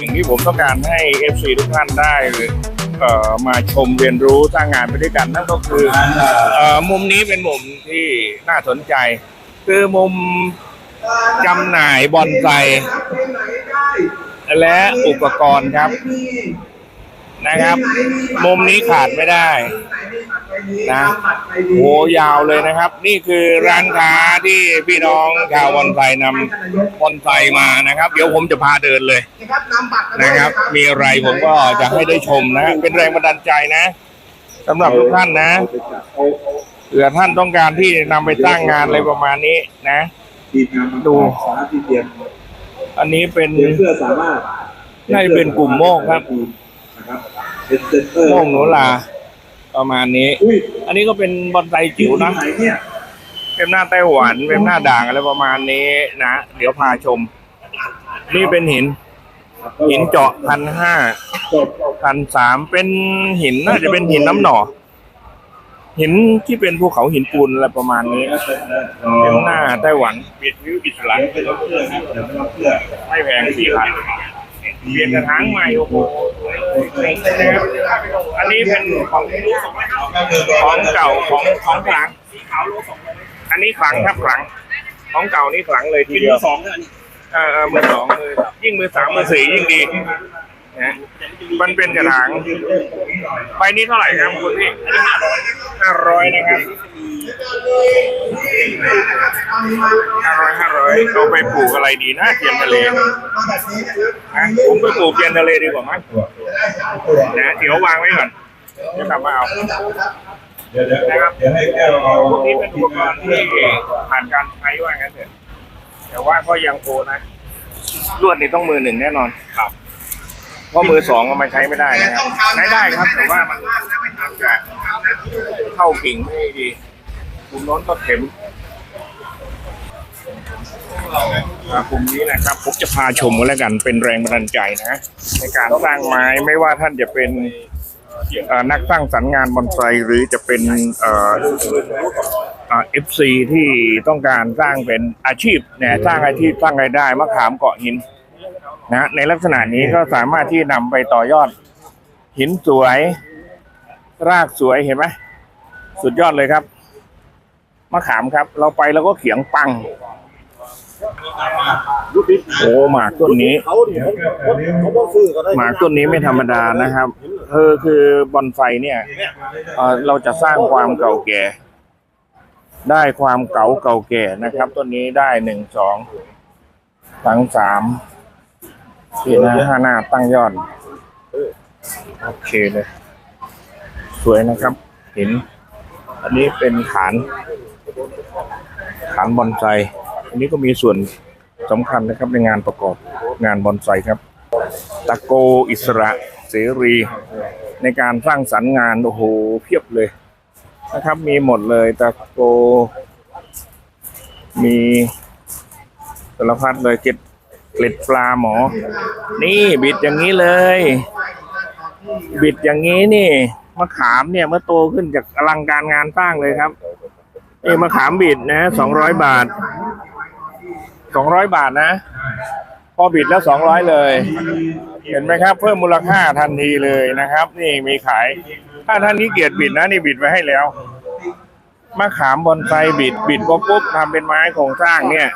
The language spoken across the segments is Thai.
สิ่งที่ผมต้องการให้ FC ทุกท่านได้เมาชมเรียนรู้สร้างงานไปด้วยกัน นั่นก็คือเอ่อมุมนี้เป็นมุมที่น่าสนใจ คือมุมจำหน่ายบอนไซและอุปกรณ์ครับ นะครับ มุมนี้ขาดไม่ได้นะโหยาวเลยนะครับ นี่คือร้านค้าที่พี่น้องชาวบอนไซนำบอนไซมานะครับ เดี๋ยวผมจะพาเดินเลยนะครับนำบัตรมาด้วยนะครับมีอะไรผมก็จะให้ได้ชมนะ เป็นแรงบันดาลใจนะสำหรับทุกท่านนะเผื่อท่านต้องการที่นำไปสร้างงานอะไรประมาณนี้นะทีมงานดูสามารถที่เตรียมอันนี้เป็นเตรียมเสื้อสามารถน่าจะเป็นกลุ่มโม่งครับ นะครับเป็นเซ็นเตอร์โม่งโนลา ประมาณนี้ อุ้ยอันนี้ก็เป็นบอนไซจิ๋วนะไหนเนี่ยเป็นหน้าไต้หวันเป็นหน้าด่างอะไรประมาณนี้นะเดี๋ยวพาชม นี่เป็นหิน หินเจาะพันห้าจบพันสามเป็นหินน่าจะเป็นหินน้ำหน่อ หินที่เป็นภูเขาหินปูนอะไรประมาณนี้เป็นหน้าไต้หวันปิดวิวอิสระเดี๋ยวไปรับเสื้อครับเดี๋ยวไปรับเสื้อไม่แพงสี่พัน เปลี่ยนกระถางใหม่โอ้โหอันนี้เป็นของของเก่าของของขลังอันนี้ขลังครับขลัง ของเก่านี่ขลังเลยทีเดียวสองเนี่ยเออเออมือสองมือยิ่งมือสามมือสี่ยิ่งดี นะมันเป็นกระถางใบนี้เท่าไหร่ครับคุณพี่ห้าร้อยนะครับห้าร้อยห้าร้อยเอาไปปลูกอะไรดีนะเทียนทะเลนะผมไปปลูกเทียนทะเลดีกว่ามั้งนะเดี๋ยววางไว้ก่อนเดี๋ยวกลับมาเอาเดี๋ยวเดี๋ยวเดี๋ยวให้แก้วเอาพวกนี้เป็นอุปกรณ์ที่ผ่านการใช้ว่างั้นเถอะแต่ว่าก็ยังโตนะลวดนี่ต้องมือหนึ่งแน่นอนครับ เพราะมือสองก็มาใช้ไม่ได้นะครับใช้ได้ครับ แต่ว่ามันจะเข้ากิ่งไม่ดีกลุ่มโน้นก็เข็มอ่ากลุ่มนี้นะครับผมจะพาชมกันแล้วกันเป็นแรงบันดาลใจนะ ในการสร้างไม้ไม่ว่าท่านจะเป็นเอ่อนักสร้างสรรค์งานบอนไซหรือจะเป็นเอ่อเอฟซีที่ต้องการสร้างเป็นอาชีพเนี่ยสร้างอาชีพสร้างรายได้มะขามเกาะหิน นะในลักษณะนี้ก็สามารถที่นำไปต่อยอด หินสวย รากสวยเห็นไหมสุดยอดเลยครับมะขามครับ เราไปแล้วก็เขียงปังโอ้หมากต้นนี้เขาดิเขาเขาต้องซื้อก็ได้หมากต้นนี้ไม่ธรรมดานะครับเออคือบอนไซเนี่ยเอ่อเราจะสร้างความเก่าแก่ ได้ความเก่าเก่าแก่นะครับ ต้นนี้ได้หนึ่งสองทั้งสาม สีหน้าห้าหน้าตั้งยอดโอเคเลย สวยนะครับ เห็น อันนี้เป็นฐาน ฐานบอนไซอันนี้ก็มีส่วนสำคัญนะครับในงานประกอบงานบอนไซครับ ตะโกอิสระเสรี ในการสร้างสรรค์งานโอ้โหเพียบเลยนะครับ มีหมดเลยตะโก มีสารพัดเลยเกล็ด เกล็ดปลาหมอ นี่บิดอย่างนี้เลย บิดอย่างนี้นี่มะขามเนี่ยเมื่อโตขึ้นจากอลังการงานสร้างเลยครับนี่มะขามบิดนะสองร้อยบาทสองร้อยบาทนะ พอบิดแล้วสองร้อยเลย เห็นไหมครับ เพิ่มมูลค่าทันทีเลยนะครับ นี่มีขาย ถ้าท่านนี้เกียรติบิดนะนี่บิดไว้ให้แล้วมะขามบอนไซบิดบิดปุ๊บปุ๊บทำเป็นไม้โครงสร้างเนี่ย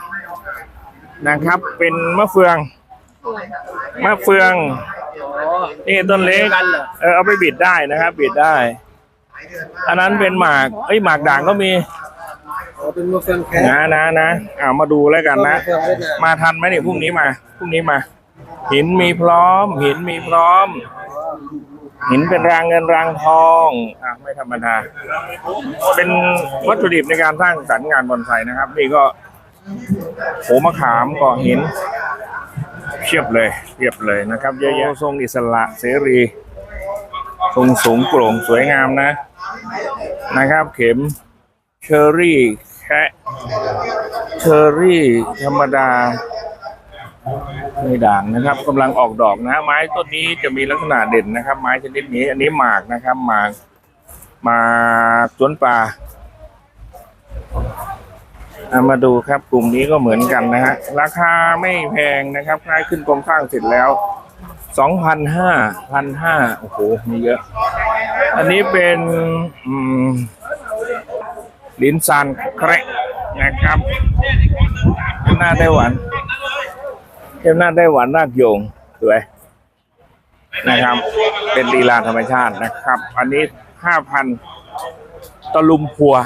นะครับ เป็นมะเฟือง มะเฟืองนี่ต้นเล็กเออเอาไปบิดได้นะครับ บิดได้ อันนั้นเป็นหมากเอ้ยหมากด่างก็มีเป็นมือเฟืองแค่นะนะนะอ่ามาดูแล้วกันนะ มาทันไหมเนี่ยพรุ่งนี้มาพรุ่งนี้มา หินมีพร้อม หินมีพร้อม หินเป็นรางเงินรางทองอะไม่ธรรมดาเป็นวัตถุดิบในการสร้างสรรค์งานบอนไซนะครับ นี่ก็ โหมะขามก็หินเพียบเลยเพียบเลยนะครับเยอะแยะทรงอิสระเสรีทรงสูงโปร่งสวยงามนะ นะครับ เข็มเชอรี่แคะเชอรี่ธรรมดาไม่ด่างนะครับกำลังออกดอกนะ ไม้ต้นนี้จะมีลักษณะเด่นนะครับ ไม้ชนิดนี้อันนี้หมากนะครับหมากหมากสวนป่า มาดูครับกลุ่มนี้ก็เหมือนกันนะฮะราคาไม่แพงนะครับใกล้ขึ้นโครงสร้างเสร็จแล้วสองพันห้าพันห้าโอ้โหมีเยอะ อันนี้เป็นลิ้นซานแคระนะครับเทมหน้าไต้หวันเทมหน้าไต้หวันรากโยงสวยนะครับ เป็นลีลาธรรมชาตินะครับ อันนี้ห้าพันตะลุมพัว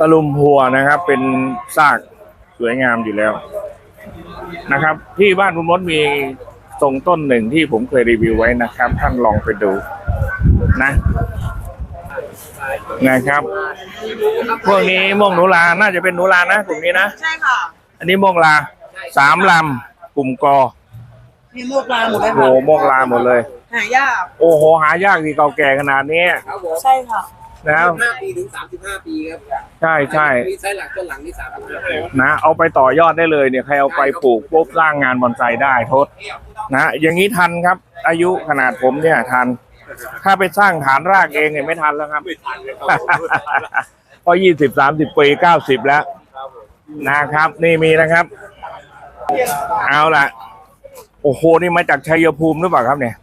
ตะลุมพัวนะครับ เป็นซากสวยงามอยู่แล้ว นะครับ ที่บ้านคุณมดมีทรงต้นหนึ่งที่ผมเคยรีวิวไว้นะครับ ท่านลองไปดูนะนะครับ พวกนี้ม่วงหนูลา น่าจะเป็นหนูลานะกลุ่มนี้นะ ใช่ค่ะ อันนี้ม่วงลา สามลำ กลุ่มกอมีโมกลาหมดเลยโอ้โหค่ะม่วงลาหมดเลย หายาก โอ้โห หายากที่เก่าแก่ขนาดนี้ครับผมใช่ค่ะ นะห้าปีถึงสามสิบห้าปีครับใช่ใช่มีไซส์หลักต้นหลังนี่สามสิบห้าปีนะ เอาไปต่อยอดได้เลยเนี่ยใครเอาไปปลูกปุ๊บสร้างงานบอนไซได้ทศนะ อย่างนี้ทันครับ อายุขนาดผมเนี่ยทัน ถ้าไปสร้างฐานรากเองเนี่ยไม่ทันแล้วครับ เพราะยี่สิบสามสิบปีเก้าสิบแล้ว นะครับ นี่มีนะครับ เอาล่ะ โอ้โหนี่มาจากชัยภูมิหรือเปล่าครับเนี่ย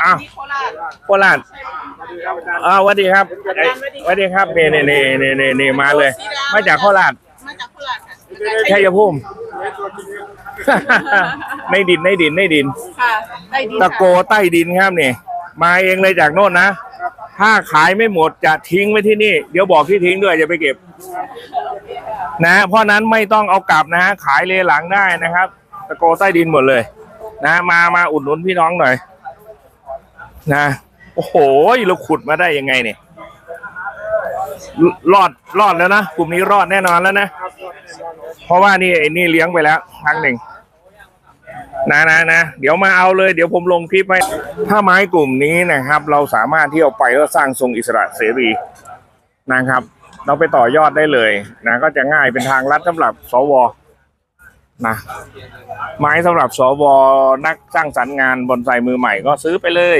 อ้าวที่โคราชโคราช อ้าวสวัสดีครับเอ้ยสวัสดีครับนี่นี่นี่นี่นี่นี่มาเลย มาจากโคราชมาจากโคราชค่ะชัยภูมิ ในดินในดินในดิน ค่ะได้ดีตะโกใต้ดินครับนี่ มาเองเลยจากโน่นนะ ถ้าขายไม่หมดจะทิ้งไว้ที่นี่ เดี๋ยวบอกที่ทิ้งด้วยจะไปเก็บ นะ เพราะนั้นไม่ต้องเอากลับนะฮะขายเลหลังได้นะครับ ตะโกใต้ดินหมดเลย นะ มามาอุดหนุนพี่น้องหน่อย นะ โอ้โห เราขุดมาได้ยังไงเนี่ย รอด รอดแล้วนะ กลุ่มนี้รอดแน่นอนแล้วนะ เพราะว่านี่ไอ้นี่เลี้ยงไปแล้วครั้งหนึ่ง นะนะนะ เดี๋ยวมาเอาเลย เดี๋ยวผมลงคลิปให้ถ้าไม้กลุ่มนี้นะครับ เราสามารถที่เอาไปแล้วสร้างทรงอิสระเสรีนะครับ เราไปต่อยอดได้เลยนะ ก็จะง่ายเป็นทางลัดสำหรับสวนะไม้สำหรับสวนักสร้างสรรค์งานบอนไซมือใหม่ก็ซื้อไปเลย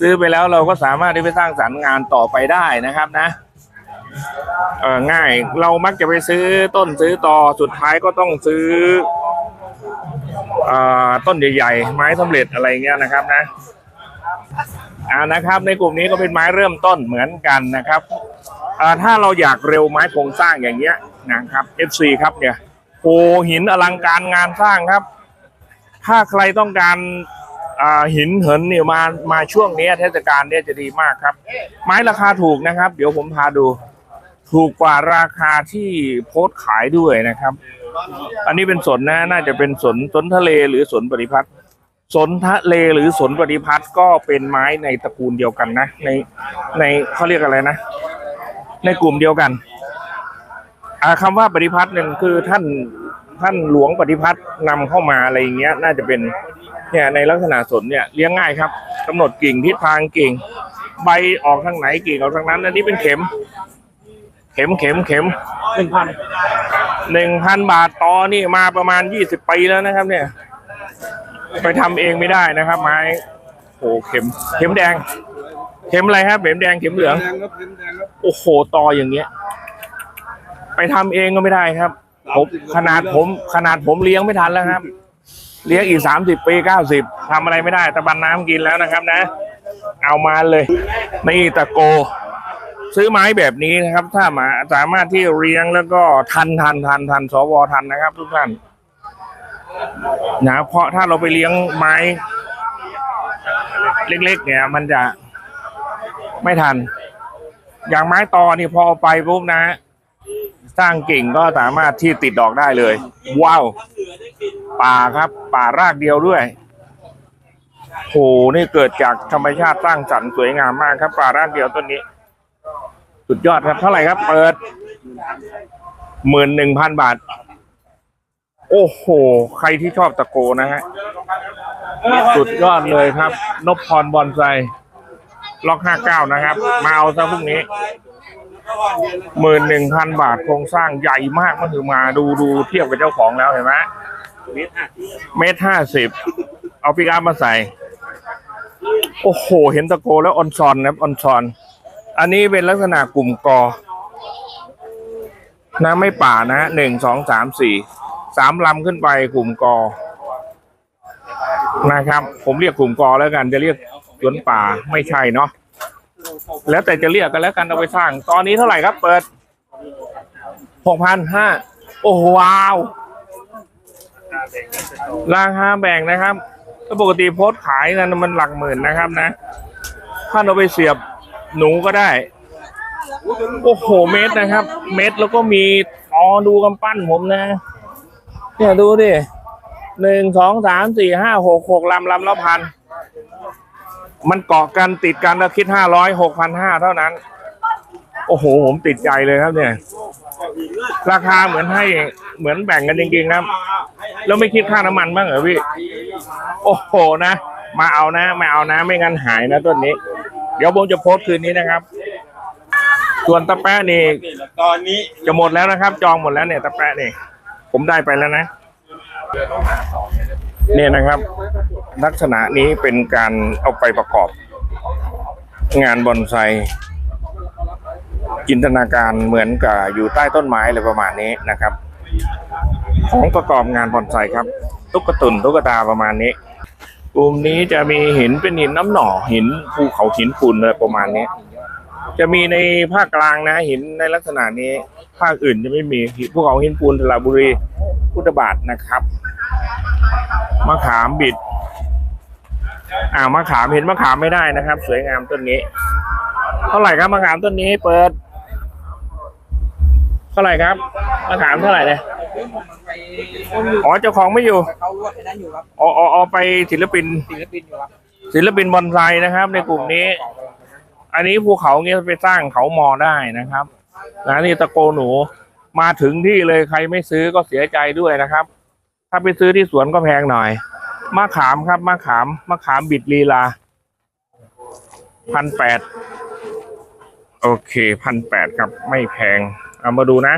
ซื้อไปแล้วเราก็สามารถที่ไปสร้างสรรค์งานต่อไปได้นะครับนะเออง่ายเรามักจะไปซื้อต้นซื้อต่อสุดท้ายก็ต้องซื้ออต้นใหญ่ๆ ไม้สำเร็จอะไรเงี้ยนะครับนะอ่านะครับ ในกลุ่มนี้ก็เป็นไม้เริ่มต้นเหมือนกันนะครับอ่าถ้าเราอยากเร็วไม้โครงสร้างอย่างเงี้ยนะครับ FC ครับเนี่ยโหหินอลังการงานสร้างครับ ถ้าใครต้องการ หินเหินเนี่ยมามาช่วงนี้เทศกาลเนี่ยจะดีมากครับ ไม้ราคาถูกนะครับ เดี๋ยวผมพาดู ถูกกว่าราคาที่โพสขายด้วยนะครับ อันนี้เป็นสนนะน่าจะเป็นสนสนทะเลหรือสนปฏิพัฒน์สนทะเลหรือสนปฏิพัฒน์ก็เป็นไม้ในตระกูลเดียวกันนะ ในในเขาเรียกอะไรนะ ในกลุ่มเดียวกันอ่าคำว่าปฏิพัฒน์หนึ่งคือท่านท่านหลวงปฏิพัฒน์นำเข้ามาอะไรอย่างเงี้ย น่าจะเป็น เนี่ยในลักษณะสนเนี่ยเลี้ยงง่ายครับกำหนดกิ่งทิศทางกิ่ง ใบออกทางไหนกิ่งออกทางนั้น อันนี้เป็นเข็ม เข็มเข็มเข็มหนึ่งพันหนึ่งพันบาทต่อนี่มาประมาณยี่สิบปีแล้วนะครับ เนี่ย ไปทำเองไม่ได้นะครับ ไม้โอ้เข็ม เข็มแดง เข็มอะไรครับเข็มแดงเข็มเหลืองแดงครับเข็มแดงครับโอ้โหตออย่างเงี้ย ไปทำเองก็ไม่ได้ครับผมขนาดผมขนาดผมเลี้ยงไม่ทันแล้วครับ เลี้ยงอีกสามสิบปีเก้าสิบทำอะไรไม่ได้ตะบันน้ำกินแล้วนะครับนะ เอามาเลยนี่ตะโก ซื้อไม้แบบนี้นะครับ ถ้ามาสามารถที่เลี้ยงแล้วก็ทันทันทันทันสวทันนะครับ ทุกท่านนะเพราะถ้าเราไปเลี้ยงไม้ เล็ก ๆ เนี่ย มันจะไม่ทัน อย่างไม้ตอนี่พอเอาไปปุ๊บนะ สร้างกิ่งก็สามารถที่ติดดอกได้เลย ว้าว ป่าครับ ป่ารากเดียวด้วยโหนี่เกิดจากธรรมชาติสร้างสรรค์สวยงามมากครับ ป่ารากเดียวต้นนี้ สุดยอดครับเท่าไหร่ครับ เปิดหมื่นหนึ่งพันบาท โอ้โห ใครที่ชอบตะโกนะฮะ สุดยอดเลยครับ นพพรบอนไซล็อกห้าเก้านะครับ มาเอาซะพรุ่งนี้ หมื่นหนึ่งพันบาทโครงสร้างใหญ่มากมันคือมาดูดูเทียบกับเจ้าของแล้วเห็นไหมเมตรห้าสิบเอาปิกอัพมาใส่ โอ้โห เห็นตะโกแล้วออนซอนนะออนซอน อันนี้เป็นลักษณะกลุ่มกอน้ำไม่ป่านะฮะหนึ่งสองสามสี่สามลำขึ้นไปกลุ่มกอนะครับ ผมเรียกกลุ่มกอแล้วกันจะเรียกสวนป่าไม่ใช่เนาะ แล้วแต่จะเรียกกันแล้วกันเอาไปสร้างตอนนี้เท่าไหร่ครับ เปิดหกพันห้าโอ้โหว้าว ราคาแบ่งนะครับก็ปกติโพสขายกันมันหลักหมื่นนะครับนะ ถ้าเราไปเสียบหนูก็ได้ โอ้โห เม็ดนะครับ เม็ดแล้วก็มีอ๋อดูกำปั้นผมนะ เนี่ยดูดิหนึ่งสองสามสี่ห้าหกหกลำลำละพัน มันเกาะกันติดกันแล้วคิดห้าร้อยหกพันห้าเท่านั้น โอ้โห ผมติดใจเลยครับเนี่ย ราคาเหมือนให้เหมือนแบ่งกันจริงๆครับแล้วไม่คิดค่าน้ำมันบ้างเหรอพี่ โอ้โหนะ มาเอานะมาเอานะไม่งั้นหายนะต้นนี้ เดี๋ยวผมจะโพสต์คืนนี้นะครับ ส่วนตะแปะนี่ตอนนี้จะหมดแล้วนะครับ จองหมดแล้วเนี่ยตะแปะนี่ ผมได้ไปแล้วนะ เนี่ยนะครับ ลักษณะนี้เป็นการเอาไปประกอบ งานบอนไซจินตนาการเหมือนกับอยู่ใต้ต้นไม้อะไรประมาณนี้นะครับ ของประกอบงานบอนไซครับ ตุ๊กตุนตุ๊กตาประมาณนี้กลุ่มนี้จะมีหินเป็นหินน้ำหน่อหินภูเขาหินปูนอะไรประมาณนี้ จะมีในภาคกลางนะหินในลักษณะนี้ ภาคอื่นจะไม่มีภูเขาหินปูนสระบุรีพุทธบาทนะครับ มะขามบิด อ่ามะขามเห็นมะขามไม่ได้นะครับ สวยงามต้นนี้ เท่าไหร่ครับมะขามต้นนี้เปิด เท่าไหร่ครับมะขามเท่าไหร่เนี่ยอ๋อเจ้าของไม่อยู่เขาลวดในนั้นอยู่ครับอ๋ออ๋ออ๋อไปศิลปิน ศิลปินอยู่ครับศิลปินบอนไซนะครับ ในกลุ่มนี้ อันนี้ภูเขาเงี้ยไปสร้างเขามอได้นะครับนะนี่ตะโกหนูมาถึงที่เลยใครไม่ซื้อก็เสียใจด้วยนะครับ ถ้าไปซื้อที่สวนก็แพงหน่อย มะขามครับ มะขาม มะขามบิดลีลา พันแปด โอเค พันแปดครับ ไม่แพง เอามาดูนะ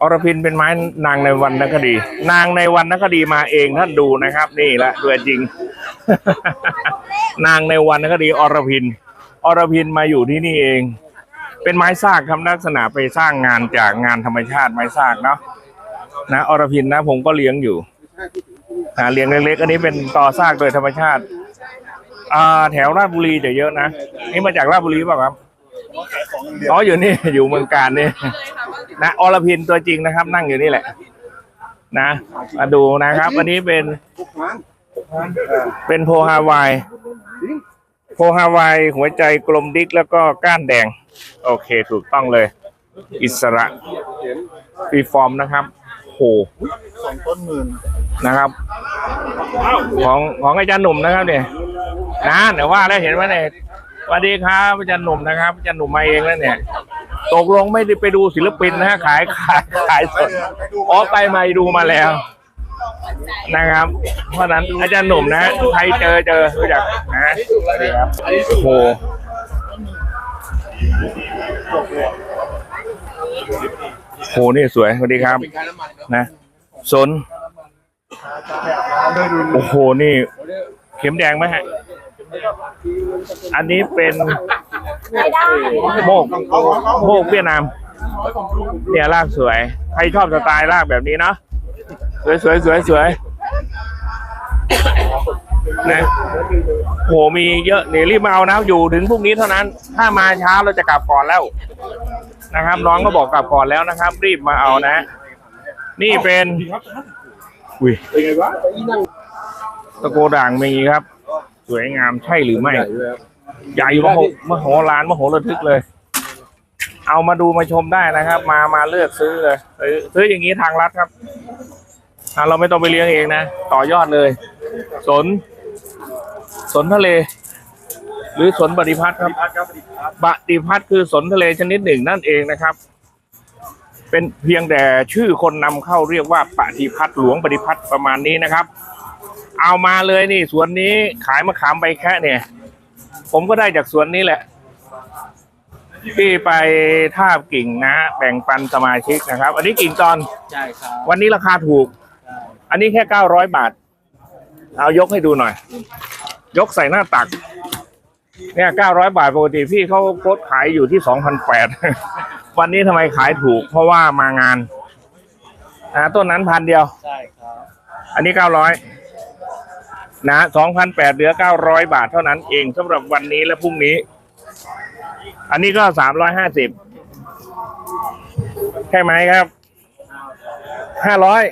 อรพินเป็นไม้นางในวันนักดี นางในวันนักดีมาเองท่านดูนะครับ นี่แหละตัวจริง นางในวันนักดี อรพิน อรพินมาอยู่ที่นี่เอง เป็นไม้ซากครับลักษณะไปสร้างงานจากงานธรรมชาติไม้ซากเนาะ นะอรพินนะ ผมก็เลี้ยงอยู่อ่าเลี้ยงเล็กๆอันนี้เป็นต่อซากโดยธรรมชาติ อ่า แถวราชบุรีจะเยอะนะนี่มาจากราชบุรีเปล่าครับอ๋ออยู่นี่อยู่เมืองการนี่นะอรพินตัวจริงนะครับ นั่งอยู่นี่แหละ นะมาดูนะครับ อันนี้เป็น เป็นโพฮาวายโพฮาวายหัวใจกลมดิกแล้วก็ก้านแดง โอเคถูกต้องเลย อิสระฟรีฟอร์มนะครับ โหสองต้นหมื่นนะครับ ของของอาจารย์หนุ่มนะครับเนี่ยนะเดี๋ยวว่าแล้วเห็นไหมเนี่ยสวัสดีครับอาจารย์หนุ่มนะครับอาจารย์หนุ่มมาเองแล้วเนี่ยตกลงไม่ได้ไปดูศิลปินนะขายขายขายสดอ๋อไปมาดูมาแล้ว นะครับ เพราะฉะนั้นอาจารย์หนุ่มนะใครเจอเจอรู้จักนะสวัสดีครับโอ้โห โหนี่สวยสวัสดีครับ นะสนโอ้โหนี่ เข็มแดงไหมฮะอันนี้เป็นโมกโมกเวียดนามเนี่ยรากสวย ใครชอบสไตล์รากแบบนี้เนาะสวยสวยสวยสวยนะโหมีเยอะเดี๋ยวรีบมาเอานะอยู่ถึงพรุ่งนี้เท่านั้น ถ้ามาช้าเราจะกลับก่อนแล้ว นะครับ น้องก็บอกกลับก่อนแล้วนะครับ รีบมาเอานะ นี่เป็นอุ้ยเป็นไงวะตะโกด่างมีครับ สวยงามใช่หรือไม่ใหญ่มโหมโหฬารมโหระทึกเลย เอามาดูมาชมได้นะครับ มามาเลือกซื้อเลยซื้อซื้ออย่างนี้ทางรัฐครับอะเราไม่ต้องไปเลี้ยงเองนะ ต่อยอดเลย สน สนทะเล หรือสนบดิพัตรครับบดิพัตรคือสนทะเลชนิดหนึ่งนั่นเองนะครับ เป็นเพียงแต่ชื่อคนนำเข้าเรียกว่าปฏิพัฒน์หลวงปฏิพัฒน์ประมาณนี้นะครับ เอามาเลยนี่สวนนี้ขายมะขามใบแค่เนี่ย ผมก็ได้จากสวนนี้แหละที่ไปทาบกิ่งนะแบ่งปันสมาชิกนะครับ อันนี้กิ่งตอนใช่ครับวันนี้ราคาถูก อันนี้แค่เก้าร้อยบาท เอายกให้ดูหน่อย ยกใส่หน้าตัก เนี่ยเก้าร้อยบาทปกติพี่เขาโพสต์ขายอยู่ที่สองพันแปดวันนี้ทำไมขายถูก เพราะว่ามางานอ่าต้นนั้นพันเดียว ใช่ครับอันนี้เก้าร้อยนะสองพันแปดเหลือเก้าร้อยบาทเท่านั้นเองสำหรับวันนี้และพรุ่งนี้ อันนี้ก็สามร้อยห้าสิบใช่ไหมครับห้าร้อย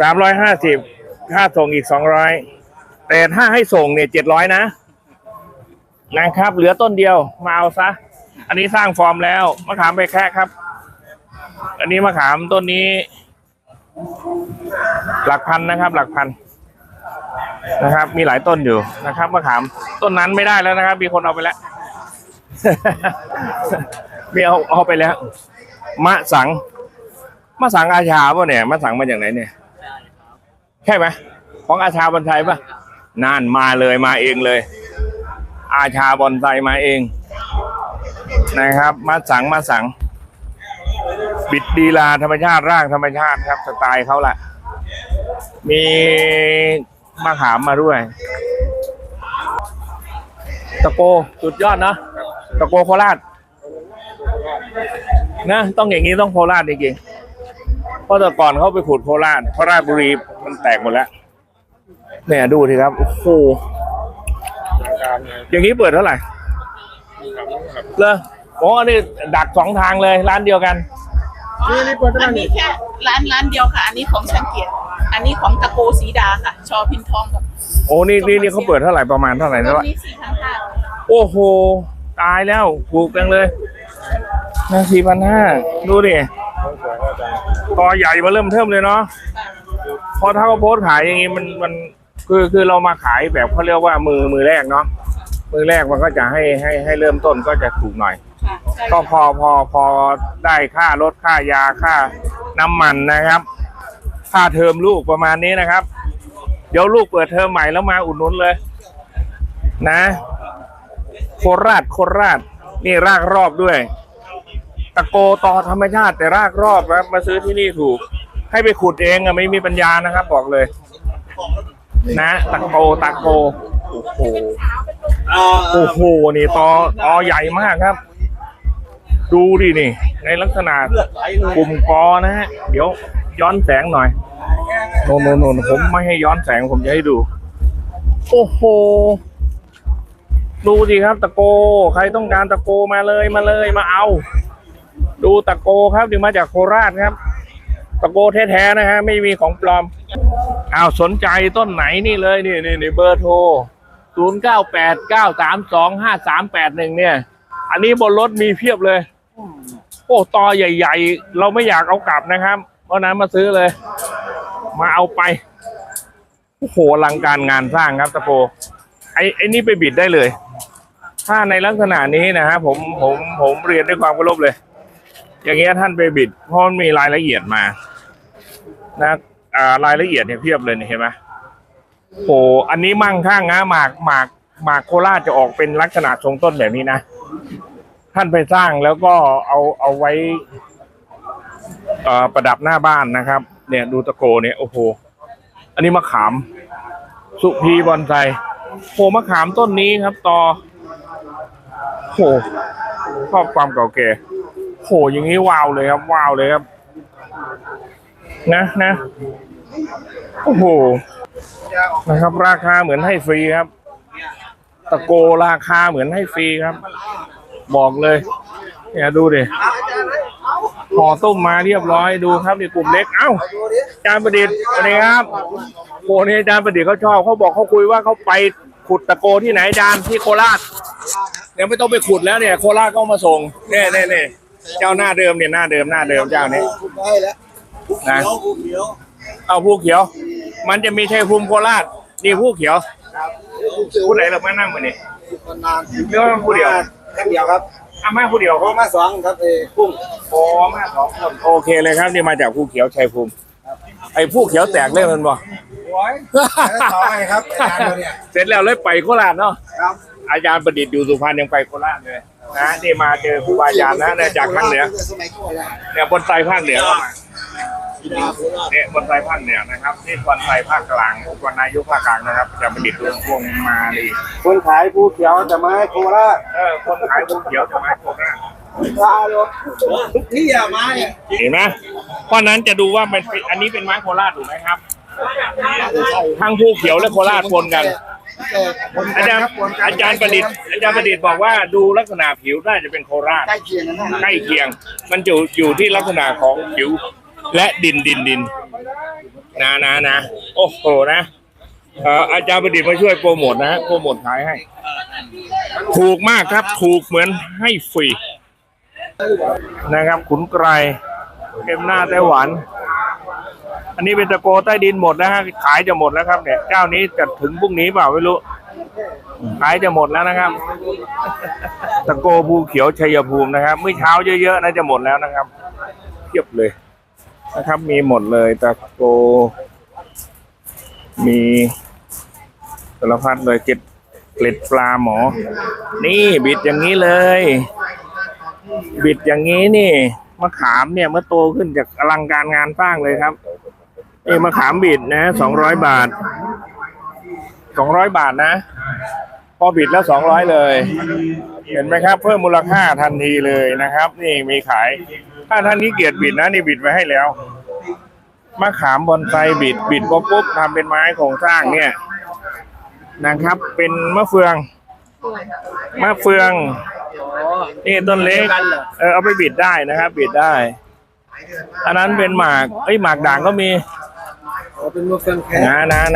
สามร้อยห้าสิบค่าส่งอีกสองร้อยแต่ถ้าให้ส่งเนี่ยเจ็ดร้อยนะ นะครับ เหลือต้นเดียวมาเอาซะ อันนี้สร้างฟอร์มแล้วมะขามไปแค่ครับ อันนี้มะขามต้นนี้ หลักพันนะครับ หลักพันนะครับ มีหลายต้นอยู่นะครับมะขามต้นนั้นไม่ได้แล้วนะครับ มีคนเอาไปแล้วมีเอาเอาไปแล้ว มะสัง มะสังอาชาป่ะเนี่ยมะสังมาจากไหนเนี่ยใช่ไหมของอาชาบอลไทยป่ะนานมาเลยมาเองเลย อาชาบอลไทยมาเอง นะครับ มาสังมาสัง บิดดีลาธรรมชาติร่างธรรมชาติครับ สไตล์เขาแหละมีมะขามมาด้วยตะโกสุดยอดเนาะตะโกโคราชนะต้องอย่างนี้ต้องโคราชจริงๆเพราะแต่ก่อนเขาไปขุดโคราชโคราชบุรีมันแตกหมดแล้วเนี่ยดูทีครับโอ้โห อย่างนี้เปิดเท่าไหร่เลยโอ้อันนี้ดักสองทางเลยร้านเดียวกันนี่นี่เปิดอันนี้แค่ร้านร้านเดียวค่ะ อันนี้ของชังเกียรติอันนี้ของตะโกสีดาค่ะ ชอพินทองกับโอ้นี่นี่นี่เขาเปิดเท่าไหร่ประมาณเท่าไหร่ต้นะนวะนี้สี่พันห้าโอ้โห ตายแล้วถูกจังเลยนะสี่พันห้าดูดิตอใหญ่มาเริ่มเทิมเลยเนาะพอถ้าเขาโพสต์ขายอย่างงี้มันมัน คือคือเรามาขายแบบเขาเรียกว่ามือมือแรกเนาะมือแรกมันก็จะให้ให้ให้เริ่มต้นก็จะถูกหน่อย ค่ะใช่ก็พอพอพอได้ค่ารถค่ายาค่าน้ำมันนะครับ ค่าเทอมลูกประมาณนี้นะครับ เดี๋ยวลูกเปิดเทอมใหม่แล้วมาอุดหนุนเลย นะ โคราชโคราชนี่รากรอบด้วย ตะโกต่อธรรมชาติแต่รากรอบนะครับมาซื้อที่นี่ถูก ให้ไปขุดเองอะไม่มีปัญญานะครับ บอกเลย นะตะโกตะโกโอ้โหโอ้โหนี่ตอตอใหญ่มากครับ ดูดินี่ ในลักษณะกลุ่มกอนะฮะเดี๋ยวย้อนแสงหน่อยโน่นโน่นโน่นผมไม่ให้ย้อนแสงผมจะให้ดู โอ้โหดูสิครับ ตะโก ใครต้องการตะโกมาเลยมาเลยมาเอา ดูตะโกครับดีมาจากโคราชครับ ตะโกแท้ๆนะฮะไม่มีของปลอม อ้าวสนใจต้นไหนนี่เลยนี่นี่นี่เบอร์โทรศูนย์เก้าแปดเก้าสามสองห้าสามแปดหนึ่งเนี่ย อันนี้บนรถมีเพียบเลย โอ้ตอใหญ่ ๆ เราไม่อยากเอากลับนะครับ เพราะนั้นมาซื้อเลย มาเอาไปโอ้โหอลังการงานสร้างครับตะโกไอ้ไอ้นี่ไปบิดได้เลย ถ้าในลักษณะนี้นะฮะผมผมผมเรียนด้วยความเคารพเลย อย่างเงี้ยท่านไปบิดเพราะมันมีรายละเอียดมานะ อ่ารายละเอียดเนี่ยเพียบเลยเนี่ยเห็นไหมโอ้อันนี้มั่งข้างนะหมากหมากหมากโคราชจะออกเป็นลักษณะทรงต้นแบบนี้นะท่านไปสร้างแล้วก็เอาเอาไว้อ่อประดับหน้าบ้านนะครับ เนี่ยดูตะโกเนี่ยโอ้โหอันนี้มะขาม สุพีบอนไซโหมะขามต้นนี้ครับต่อโหชอบความเก่าแก่โหอย่างนี้ว้าวเลยครับว้าวเลยครับ นะนะโอ้โหนะครับ ราคาเหมือนให้ฟรีครับ ตะโกราคาเหมือนให้ฟรีครับ บอกเลยเนี่ยดูดิห่อต้มมาเรียบร้อยดูครับนี่กลุ่มเล็กเอ้าอาจารย์ประดิษฐ์สวัสดีครับโหนี่อาจารย์ประดิษฐ์เขาชอบเขาบอกเขาคุยว่าเขาไปขุดตะโกที่ไหนอาจารย์ที่โคราชเดี๋ยวไม่ต้องไปขุดแล้วเนี่ย โคราชก็มาส่งเนี่ยเนี่ยเนี่ยเจ้าหน้าเดิมเนี่ยหน้าเดิมหน้าเดิมเจ้านี้ นะเอาผู้เขียว มันจะมีชัยภูมิโคราชนี่ผู้เขียวผู้ไหนเรามานั่งมาเนี่ยเรื่องผู้เดียวแค่เดียวครับอามาผู้เดียวพอมาสองครับเอกุ้งโอ้มาสองคนโอเคเลยครับนี่มาจากภูเขียวชัยภูมิไอ้ผู้เขียวแตกเล่นมันบ่ต่อไปครับอาจารย์เราเนี่ยเสร็จแล้วเลยไปโคราชเนาะครับอาจารย์ประดิษฐ์อยู่สุพรรณยังไปโคราชเลยนะนี่มาเจอครูบาอาจารย์นะเนี่ยจากภาคเหนือสมัยก่อนนะเนี่ยบนไตรภาคเหนือก็มา เนี่ยบนไตรภาคเหนือนะครับนี่บนไตรภาคกลางอุปนายกภาคกลางนะครับจารย์ประดิษฐ์ดวงพวงมาลีคนขายภูเขียวจะมาให้โคราชเออคนขายภูเขียวจะมาโคราชลาโลทุกที่อะมาเนี่ยเห็นไหมเพราะนั้นจะดูว่ามันเป็นอันนี้เป็นไม้โคราชถูกไหมครับทั้งภูเขียวและโคราชปนกัน อาจารย์อาจารย์ประดิษฐ์อาจารย์ประดิษฐ์บอกว่าดูลักษณะผิวน่าจะเป็นโคราชใกล้เคียงกันนะใกล้เคียง มันอยู่อยู่ที่ลักษณะของผิว และดินดินดินนะนะนะโอ้โหนะอาจารย์ประดิษฐ์มาช่วยโปรโมทนะฮะโปรโมทขายให้ ถูกมากครับ ถูกเหมือนให้ฟรีนะครับ ขุนไกรเอ็มหน้าไต้หวัน อันนี้เป็นตะโกใต้ดินหมดนะฮะขายจะหมดแล้วครับเนี่ยเจ้านี้จะถึงพรุ่งนี้เปล่าไม่รู้ขายจะหมดแล้วนะครับ ตะโกภูเขียวชัยภูมินะครับเมื่อเช้าเยอะๆนะจะหมดแล้วนะครับเทียบเลย นะครับมีหมดเลยตะโก มีสารพัดเลยเก็ดเกล็ดปลาหมอ นี่บิดอย่างนี้เลย บิดอย่างนี้นี่มะขามเนี่ยเมื่อโตขึ้นจากอลังการงานสร้างเลยครับเอ้มะขามบิดนะสองร้อยบาทสองร้อยบาทนะ พอบิดแล้วสองร้อยเลย เห็นไหมครับ เพิ่มมูลค่าทันทีเลยนะครับ นี่มีขาย ถ้าท่านนี้เกียรบิดนะนี่บิดไว้ให้แล้วมะขามบอนไซบิดบิดปุ๊บปุ๊บทำเป็นไม้โครงสร้างเนี่ยนะครับ เป็นมะเฟืองมะเฟืองนี่ต้นเล็กเออเอาไปบิดได้นะครับ บิดได้ อันนั้นเป็นหมากเอ้ยหมากด่างก็มีเป็นมือเฟืองแค่นะนะ